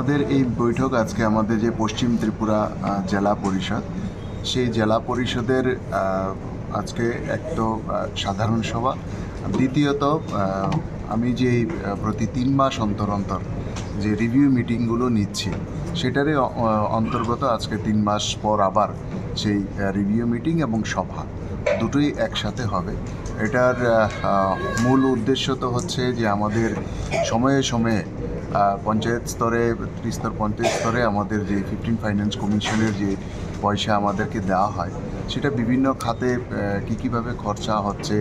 আমাদের এই বৈঠক আজকে আমাদের যে পশ্চিম ত্রিপুরা জেলা পরিষদ, সেই জেলা পরিষদের আজকে এক তো সাধারণ সভা, দ্বিতীয়ত আমি যে প্রতি তিন মাস অন্তর অন্তর যে রিভিউ মিটিংগুলো নিচ্ছি, সেটারই অন্তর্গত আজকে তিন মাস পর আবার সেই রিভিউ মিটিং এবং সভা দুটোই একসাথে হবে। এটার মূল উদ্দেশ্য তো হচ্ছে যে আমাদের সময়ে সময়ে পঞ্চায়েত স্তরে ত্রিস্তর পঞ্চায়েত স্তরে আমাদের যে ফিফটিন ফাইন্যান্স কমিশনের যে পয়সা আমাদেরকে দেওয়া হয়, সেটা বিভিন্ন খাতে কী কীভাবে খরচা হচ্ছে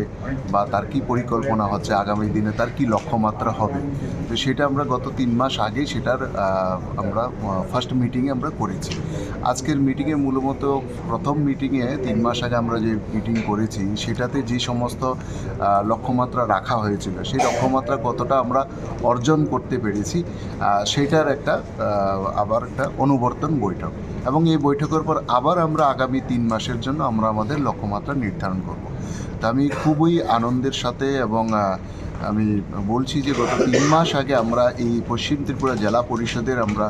বা তার কি পরিকল্পনা হচ্ছে আগামী দিনে, তার কি লক্ষ্যমাত্রা হবে। তো সেটা আমরা গত তিন মাস আগেই সেটার আমরা ফার্স্ট মিটিংয়ে আমরা করেছি। আজকের মিটিংয়ে মূলত প্রথম মিটিংয়ে তিন মাস আগে আমরা যে মিটিং করেছি, সেটাতে যে সমস্ত লক্ষ্যমাত্রা রাখা হয়েছিল, সেই লক্ষ্যমাত্রা কতটা আমরা অর্জন করতে পেরেছি সেটার একটা আবার একটা অনুবর্তন বৈঠক। এবং এই বৈঠকের পর আবার আমরা আগামী তিন মাসের জন্য আমরা আমাদের লক্ষ্যমাত্রা নির্ধারণ করব। তা আমি খুবই আনন্দের সাথে এবং আমি বলছি যে গত তিন মাস আগে আমরা এই পশ্চিম ত্রিপুরা জেলা পরিষদের আমরা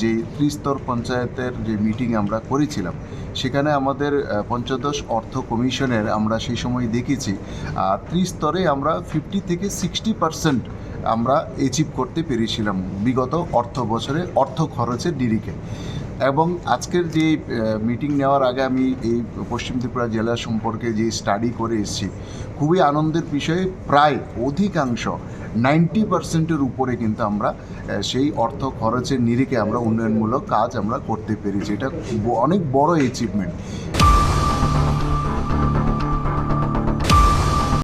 যে ত্রিস্তর পঞ্চায়েতের যে মিটিং আমরা করেছিলাম, সেখানে আমাদের পঞ্চদশ অর্থ কমিশনের আমরা সেই সময় দেখেছি ত্রিস্তরে আমরা ফিফটি থেকে সিক্সটি পার্সেন্ট আমরা অ্যাচিভ করতে পেরেছিলাম বিগত অর্থ বছরে অর্থ খরচের নিরিখে। এবং আজকের যে মিটিং নেওয়ার আগে আমি এই পশ্চিম ত্রিপুরা জেলা সম্পর্কে যে স্টাডি করে এসেছি, খুবই আনন্দের বিষয়ে। প্রায় অধিকাংশ নাইনটি পার্সেন্টের উপরে কিন্তু আমরা সেই অর্থ খরচের নিরিখে আমরা উন্নয়নমূলক কাজ আমরা করতে পেরেছি। এটা অনেক বড় অ্যাচিভমেন্ট